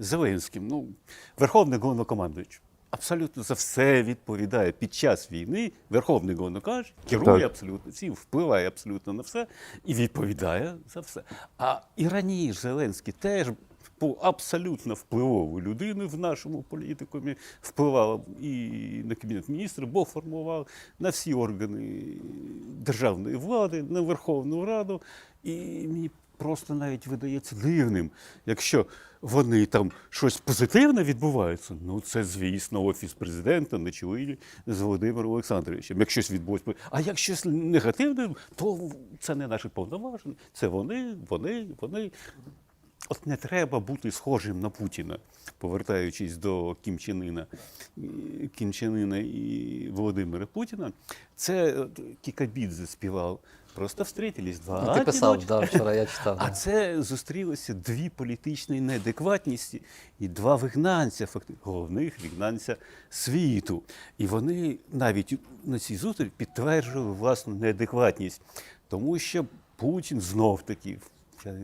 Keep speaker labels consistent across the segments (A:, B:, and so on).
A: Зеленським. Ну, Верховний головнокомандуючий. Абсолютно за все відповідає під час війни. Верховний головнокомандуючий керує
B: Так.
A: абсолютно всім, впливає абсолютно на все і відповідає за все. А і раніше Зеленський теж був абсолютно впливовою людиною в нашому політикумі, впливав і на кабінет міністрів, бо формував на всі органи державної влади, на Верховну Раду. І мені просто навіть видається дивним, якщо вони там щось позитивне відбувається, ну це, звісно, офіс президента на чолі з Володимиром Олександровичем. Як щось відбулося, а як щось негативне, то це не наші повноваження. Це вони, вони, вони. От не треба бути схожим на Путіна, повертаючись до Кім Чен Іна, і- Володимира Путіна. Це Кікабідзе співав. Просто встретились два.
C: Ну, ти писав,
A: одиночки.
C: да, вчора я читав.
A: А
C: да.
A: це зустрілися дві політичні неадекватності і два вигнанця, фактично, головних вигнанця світу. І вони навіть на цій зустрічі підтверджували власну неадекватність, тому що Путін знов таки. Я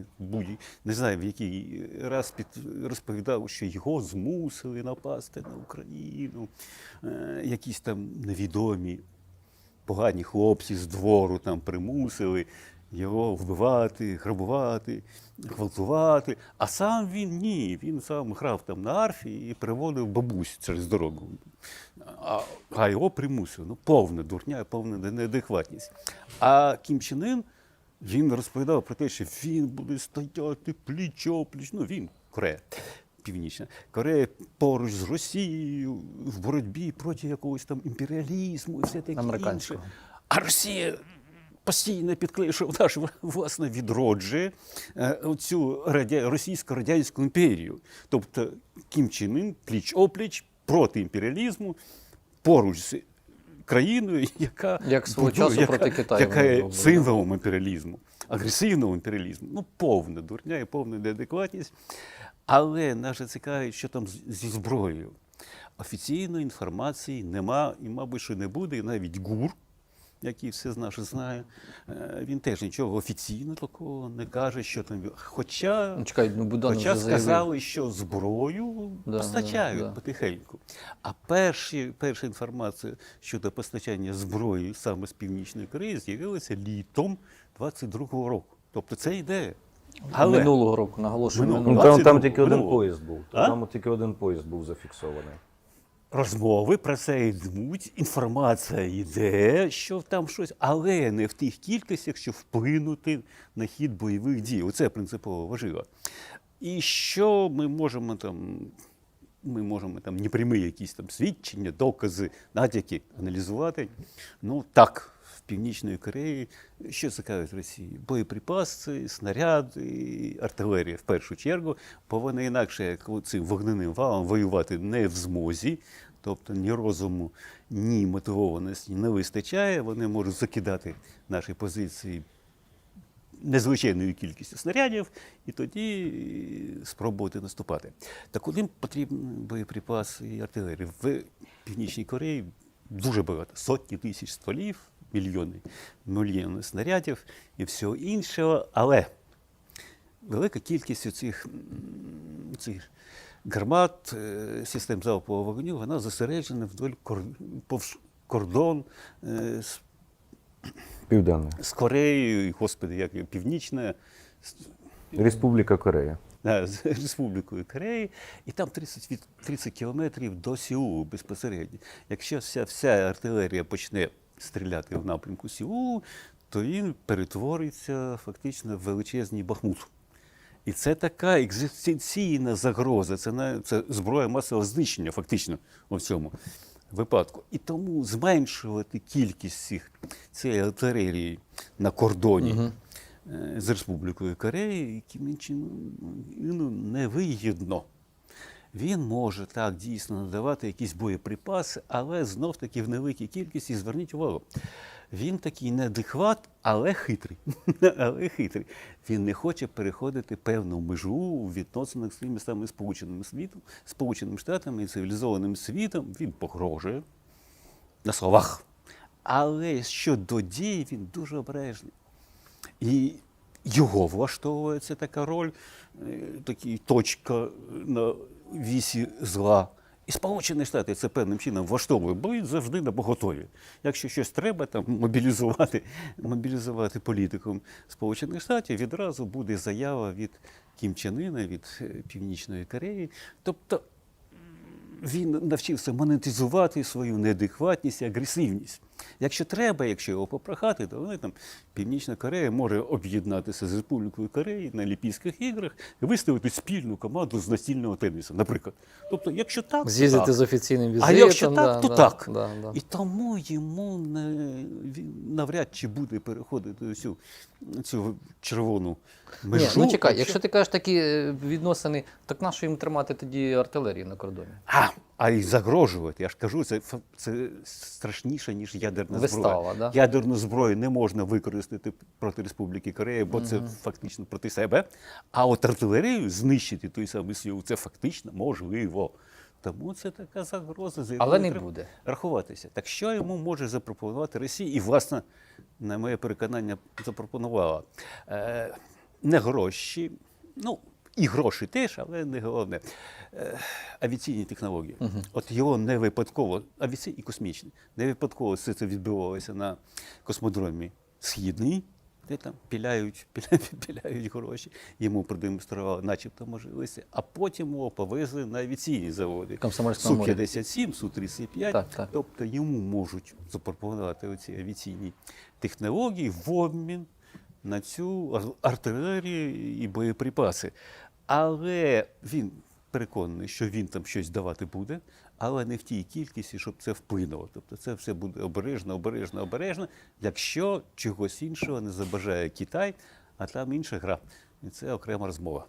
A: не знаю, в який раз під розповідав, що його змусили напасти на Україну, е, якісь там невідомі погані хлопці з двору там примусили його вбивати, грабувати, гвалтувати. А сам він ні. Він сам грав там на арфі і приводив бабусь через дорогу. А, а його примусили. Ну, повна дурня, повна неадекватність. А Кім Чен Ын, він розповідав про те, що він буде стояти пліч-опліч. Ну, він Корея. Північна Корея поруч з Росією в боротьбі проти якогось там імперіалізму і все таке інше. А Росія постійно підклеює, що вона ж власне відроджує е, цю радя... російсько-радянську імперію. Тобто Кім Чен Ін пліч-опліч проти імперіалізму поруч з країною, яка
C: Як свого
A: часу
C: часу проти Китаю
A: яка є символом імперіалізму, агресивного імперіалізму. Ну, повна дурня і повна неадекватність. Але нас же цікавить, що там зі зброєю. Офіційної інформації нема і, мабуть, що не буде. І навіть ГУР, який все наше знає, е, він теж нічого офіційно такого не каже, що там. Хоча,
C: Ну, чекай, ну Буданов
A: хоча
C: вже заявив.
A: сказали, що зброю
C: Да,
A: постачають
C: да, да.
A: потихеньку. А перші, перша інформація щодо постачання зброї саме з Північної Кореї з'явилася літом 22-го року. Тобто це ідея. Але
C: Минулого року, наголошую,
A: Минулого.
B: Ну, там, там
A: 22
B: тільки один поїзд був.
A: А?
B: Там тільки один поїзд був зафіксований.
A: Розмови про це йдуть, інформація йде, що там щось, але не в тих кількостях, що вплинути на хід бойових дій. Оце принципово важливо. І що ми можемо там. Ми можемо там непрямі якісь там свідчення, докази, натяки аналізувати. Ну так, Північної Кореї що цікавить Росії? Боєприпаси, снаряди, артилерія в першу чергу, бо вони інакше як цим вогненим валом воювати не в змозі. Тобто ні розуму, ні мотивованості не вистачає. Вони можуть закидати наші позиції незвичайною кількістю снарядів, і тоді спробувати наступати. Так куди потрібні боєприпаси і артилерія? В Північній Кореї дуже багато, сотні тисяч стволів, мільйони, мільйони снарядів і всього іншого. Але велика кількість цих, цих гармат, е, систем залпового вогню, вона зосереджена вдоль кор, повз кордон е, з
B: Південне.
A: з Кореєю, і, господи, як Північна,
B: Республіка Корея.
A: да, з Республікою Кореї, і там 30, від, 30 кілометрів до Сеулу безпосередньо. Якщо вся, вся артилерія почне стріляти в напрямку Сеулу, то він перетвориться фактично в величезний бахмут. І це така екзистенційна загроза, це, на, це зброя масового знищення, фактично, у цьому випадку. І тому зменшувати кількість цих, цієї артилерії на кордоні е, з Республікою Кореї Ін Чен невигідно. Він може так дійсно надавати якісь боєприпаси, але знов таки в невеликій кількості зверніть увагу. Він такий неадекват, але хитрий. але хитрий. Він не хоче переходити певну межу у відносинах з тими самими Сполученими світом, Сполученими Штатами і цивілізованим світом. Він погрожує на словах. Але щодо дій він дуже обережний. І його влаштовує це така роль, е, такий точка на вісі зла. І Сполучені Штати це певним чином влаштовує, бо завжди на поготові. Якщо щось треба там мобілізувати, мобілізувати політикум Сполучених Штатів, відразу буде заява від Кім Чен Іна, від е, Північної Кореї. Тобто він навчився монетизувати свою неадекватність і агресивність. Якщо треба, якщо його попрохати, то вони там Північна Корея може об'єднатися з Республікою Кореї на Олімпійських іграх і виставити спільну команду з настільного тенісу, наприклад. Тобто, якщо так, то
C: З'їздити
A: так.
C: з офіційним візитом.
A: А якщо так,
C: да,
A: то
C: да,
A: так.
C: Да, да.
A: І тому йому не, він навряд чи буде переходити цю, цю червону межу.
C: Ні, ну чекай,
A: Якщо-
C: якщо ти кажеш такі е, відносини, так нащо їм тримати тоді артилерію на кордоні?
A: А, а й загрожувати. Я ж кажу, це, це страшніше, ніж ядерна
C: Вистава,
A: зброя.
C: да?
A: Ядерну зброю не можна використати проти Республіки Корея, бо це фактично проти себе. А от артилерію знищити той самий Сіул, це фактично можливо. Тому це така загроза, з якою
C: Але не
A: треба
C: буде.
A: рахуватися. Так що йому може запропонувати Росія? І, власне, на моє переконання, запропонувала е, не гроші, ну і гроші теж, але не головне. Е, авіаційні технології. От його не випадково, авіаційні і космічні, не випадково все це відбувалося на космодромі Східний. Де там піляють, піляють, піляють гроші, йому продемонстрували, начебто можливості, а потім його повезли на авіаційні заводи.
C: Комсомольському морі.
A: Су-57, Су-35.
C: Так, так.
A: Тобто йому можуть запропонувати оці авіаційні технології в обмін на цю ар- артилерію і боєприпаси. Але він переконаний, що він там щось давати буде, але не в тій кількості, щоб це вплинуло. Тобто це все буде обережно, обережно, обережно, якщо чогось іншого не забажає Китай, а там інша гра. І це окрема розмова.